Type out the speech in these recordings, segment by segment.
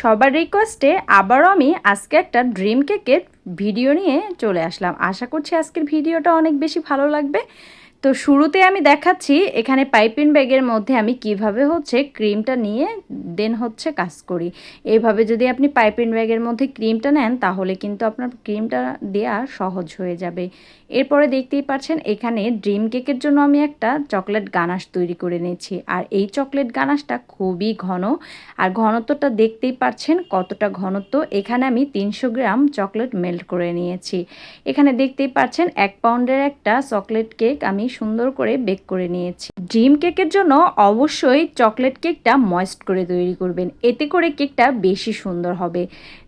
সবার রিকোয়েস্টে আবারও আমি আজকে একটা ড্রিম কেকের ভিডিও নিয়ে চলে আসলাম। আশা করছি আজকের ভিডিওটা অনেক বেশি ভালো লাগবে। তো শুরুতে আমি দেখাচ্ছি এখানে পাইপিং ব্যাগের মধ্যে আমি কীভাবে হচ্ছে ক্রিমটা নিয়ে দেন হচ্ছে কাজ করি। এইভাবে যদি আপনি পাইপিং ব্যাগের মধ্যে ক্রিমটা নেন, তাহলে কিন্তু আপনার ক্রিমটা দেওয়া সহজ হয়ে যাবে। এরপরে দেখতেই পাচ্ছেন, এখানে ড্রিম কেকের জন্য আমি একটা চকলেট গানাশ তৈরি করে নিয়েছি। আর এই চকলেট গানাশটা খুবই ঘন। আর ঘনত্বটা দেখতেই পাচ্ছেন কতটা ঘনত্ব। এখানে আমি তিনশো গ্রাম চকলেট মেল্ট করে নিয়েছি। এখানে দেখতেই পাচ্ছেন, এক পাউন্ডের একটা চকলেট কেক আমি সুন্দর করে বেক করে নিয়েছি। ড্রিম কেকের জন্য অবশ্যই চকলেট কেকটা ময়েস্ট করে তৈরি করবেন। এতে করে কেকটা বেশি সুন্দর হবে।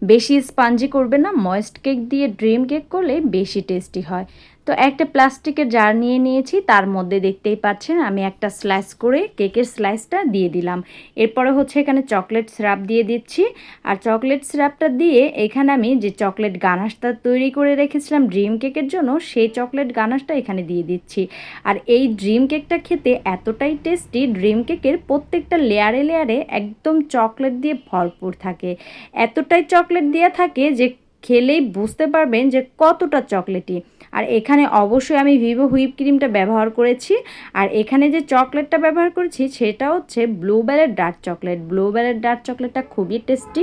বেশি স্পাঞ্জি করবেন না, ময়েস্ট কেক দিয়ে ড্রিম কেক করলে বেশি টেস্টি হয়। তো একটা প্লাস্টিকের জার নিয়ে নিয়েছি, তার মধ্যে দেখতেই পাচ্ছেন আমি একটা স্লাইস করে কেকের স্লাইসটা দিয়ে দিলাম। এরপরে হচ্ছে এখানে চকলেট সিরাপ দিয়ে দিচ্ছি। আর চকলেট সিরাপটা দিয়ে এখানে আমি যে চকলেট গানাশটা তৈরি করে রেখেছিলাম ড্রিম কেকের জন্য, সেই চকলেট গানাশটা এখানে দিয়ে দিচ্ছি। আর এই ড্রিম কেকটা খেতে এতটাই টেস্টি, ড্রিম কেকের প্রত্যেকটা লেয়ারে লেয়ারে একদম চকলেট দিয়ে ভরপুর থাকে। এতটাই চকলেট দেওয়া থাকে যে খেলেই বুঝতে পারবেন যে কতটা চকলেটি। আর এখানে অবশ্যই আমি ভিভো হুইপ ক্রিমটা ব্যবহার করেছি। আর এখানে যে চকলেটটা ব্যবহার করেছি, সেটা হচ্ছে ব্লুবেলের ডার্ক চকলেট ব্লুবেলের ডার্ক চকলেটটা খুবই টেস্টি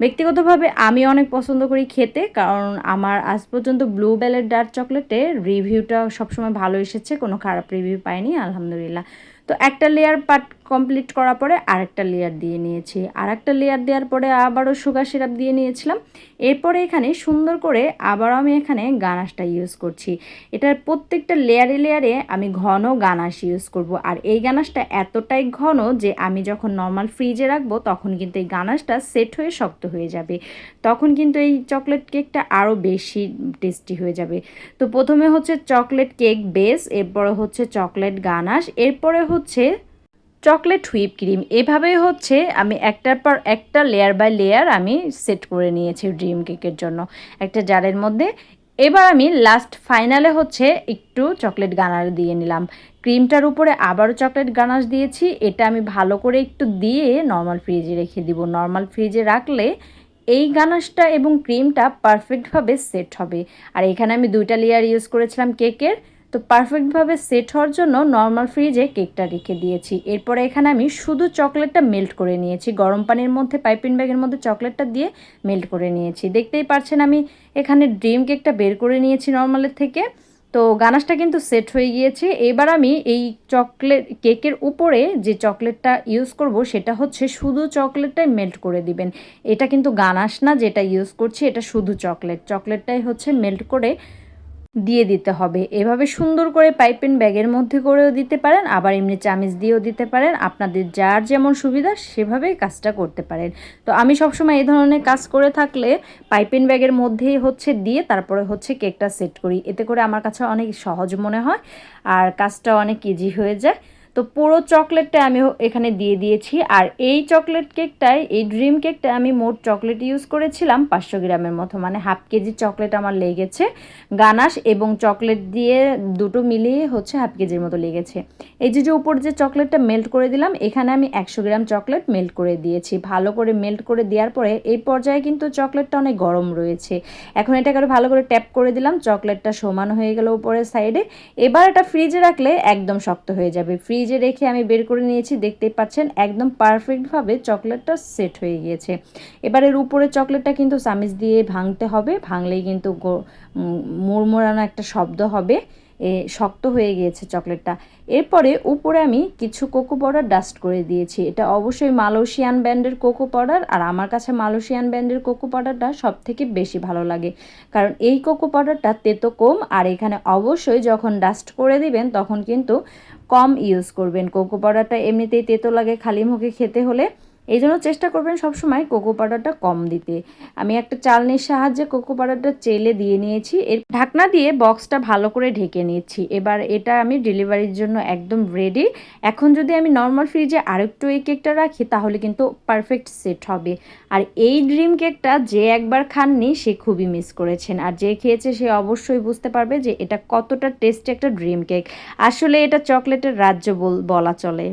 ব্যক্তিগতভাবে আমি অনেক পছন্দ করি খেতে, কারণ আমার আজ পর্যন্ত ব্লুবেলের ডার্ক চকলেটের রিভিউটা সবসময় ভালো এসেছে। কোনো খারাপ রিভিউ পাইনি, আলহামদুলিল্লাহ। তো একটা লেয়ার পাট কমপ্লিট করার পরে আরেকটা লেয়ার দিয়ে নিয়েছি। আর একটা লেয়ার দেওয়ার পরে আবারও সুগার সিরাপ দিয়ে নিয়েছিলাম। এরপরে এখানে সুন্দর করে আবারও আমি এখানে গানাশটা ইউজ করছি। এটার প্রত্যেকটা লেয়ারে লেয়ারে আমি ঘন গানাশ ইউজ করব। আর এই গানাশটা এতটাই ঘন যে আমি যখন নর্মাল ফ্রিজে রাখব তখন কিন্তু এই গানাশটা সেট হয়ে শক্ত হয়ে যাবে। তখন কিন্তু এই চকলেট কেকটা আরও বেশি টেস্টি হয়ে যাবে। তো প্রথমে হচ্ছে চকলেট কেক বেস এরপরে হচ্ছে চকলেট গানাশ, এরপরে চকলেট হুইপ ক্রিম। এভাবে হচ্ছে আমি একটার পর একটা লেয়ার বাই লেয়ার আমি সেট করে নিয়েছি ড্রিম কেকের জন্য। একটা জারের মধ্যে। এবার আমি লাস্ট ফাইনালে হচ্ছে একটু চকলেট গানার দিয়ে নিলাম। ক্রিমটার উপরে আবারও চকলেট গানাশ দিয়েছি। এটা আমি ভালো করে একটু দিয়ে নর্মাল ফ্রিজে রেখে দিব। নর্মাল ফ্রিজে রাখলে এই গানাশটা এবং ক্রিমটা পারফেক্টভাবে সেট হবে। আর এখানে আমি দুইটা লেয়ার ইউজ করেছিলাম কেকের তো পারফেক্টভাবে সেট হওয়ার জন্য নর্মাল ফ্রিজে কেকটা রেখে দিয়েছি। এরপরে এখানে আমি শুধু চকলেটটা মেল্ট করে নিয়েছি। গরম পানির মধ্যে পাইপিং ব্যাগের মধ্যে চকলেটটা দিয়ে মেল্ট করে নিয়েছি। দেখতেই পাচ্ছেন আমি এখানে ড্রিম কেকটা বের করে নিয়েছি নর্মালের থেকে। তো গানাশটা কিন্তু সেট হয়ে গিয়েছে। এবার আমি এই চকলেট কেকের উপরে যে চকলেটটা ইউজ করব, সেটা হচ্ছে শুধু চকলেটটাই মেল্ট করে দিবেন। এটা কিন্তু গানাশ না যেটা ইউজ করছি, এটা শুধু চকলেট চকলেটটাই হচ্ছে মেল্ট করে দিয়ে দিতে হবে। এভাবে সুন্দর করে পাইপেন ব্যাগের মধ্যে করেও দিতে পারেন, আবার এমনি চামিচ দিয়েও দিতে পারেন। আপনাদের যার যেমন সুবিধা সেভাবেই কাজটা করতে পারেন। তো আমি সবসময় এই ধরনের কাজ করে থাকলে পাইপেন ব্যাগের মধ্যেই হচ্ছে দিয়ে তারপরে হচ্ছে কেকটা সেট করি। এতে করে আমার কাছে অনেক সহজ মনে হয়, আর কাজটা অনেক ইজি হয়ে যায়। তো পুরো চকলেটটা আমি এখানে দিয়ে দিয়েছি। আর এই চকলেট কেকটায়, এই ড্রিম কেকটা আমি মোট চকলেট ইউজ করেছিলাম পাঁচশো গ্রামের মতো। মানে হাফ কেজি চকলেট আমার লেগেছে, গানাশ এবং চকলেট দিয়ে দুটো মিলিয়ে হচ্ছে হাফ কেজির মতো লেগেছে। এই যে যে উপর যে চকলেটটা মেল্ট করে দিলাম, এখানে আমি একশো গ্রাম চকলেট মেল্ট করে দিয়েছি। ভালো করে মেল্ট করে দেওয়ার পরে এই পর্যায়ে কিন্তু চকলেটটা অনেক গরম রয়েছে। এখন এটাকে আরও ভালো করে ট্যাপ করে দিলাম, চকলেটটা সমান হয়ে গেল উপরের সাইডে এবার এটা ফ্রিজে রাখলে একদম শক্ত হয়ে যাবে। ফ্রিজ ফ্রিজে রেখে আমি বের করে নিয়েছি, দেখতেই পাচ্ছেন, একদম পারফেক্টভাবে চকলেটটা সেট হয়ে গিয়েছে। এবারের উপরে চকলেটটা কিন্তু চামিচ দিয়ে ভাঙতে হবে, ভাঙলেই কিন্তু মোরমোরানো একটা শব্দ হবে। শক্ত হয়ে গিয়েছে চকলেটটা। এরপরে উপরে আমি কিছু কোকো পাউডার ডাস্ট করে দিয়েছি। এটা অবশ্যই মালয়েশিয়ান ব্র্যান্ডের কোকো পাউডার, আর আমার কাছে মালয়েশিয়ান ব্র্যান্ডের কোকো পাউডারটা সব থেকে বেশি ভালো লাগে। কারণ এই কোকো পাউডারটা তেতো কম, আর এখানে অবশ্যই যখন ডাস্ট করে দিবেন তখন কিন্তু কম ইউজ করবেন। কোকো পাউডারটা এমনিতেই তেতো লাগে খালি মুখে খেতে হলে। এই জন্য চেষ্টা করবেন সবসময় কোকো পাউডারটা কম দিতে। আমি একটা চালনির সাহায্যে কোকো পাউডারটা চেলে দিয়ে নিয়েছি। এর ঢাকনা দিয়ে বক্সটা ভালো করে ঢেকে নিয়েছি এবার এটা আমি ডেলিভারির জন্য একদম রেডি এখন যদি আমি নর্মাল ফ্রিজে আরেকটু এই কেকটা রাখি, তাহলে কিন্তু পারফেক্ট সেট হবে। আর এই ড্রিম কেকটা যে একবার খাননি, সে খুবই মিস করেছেন। আর যে খেয়েছে, সে অবশ্যই বুঝতে পারবে যে এটা কতটা টেস্টি একটা ড্রিম কেক আসলে এটা চকলেটের রাজ্য বলা চলে।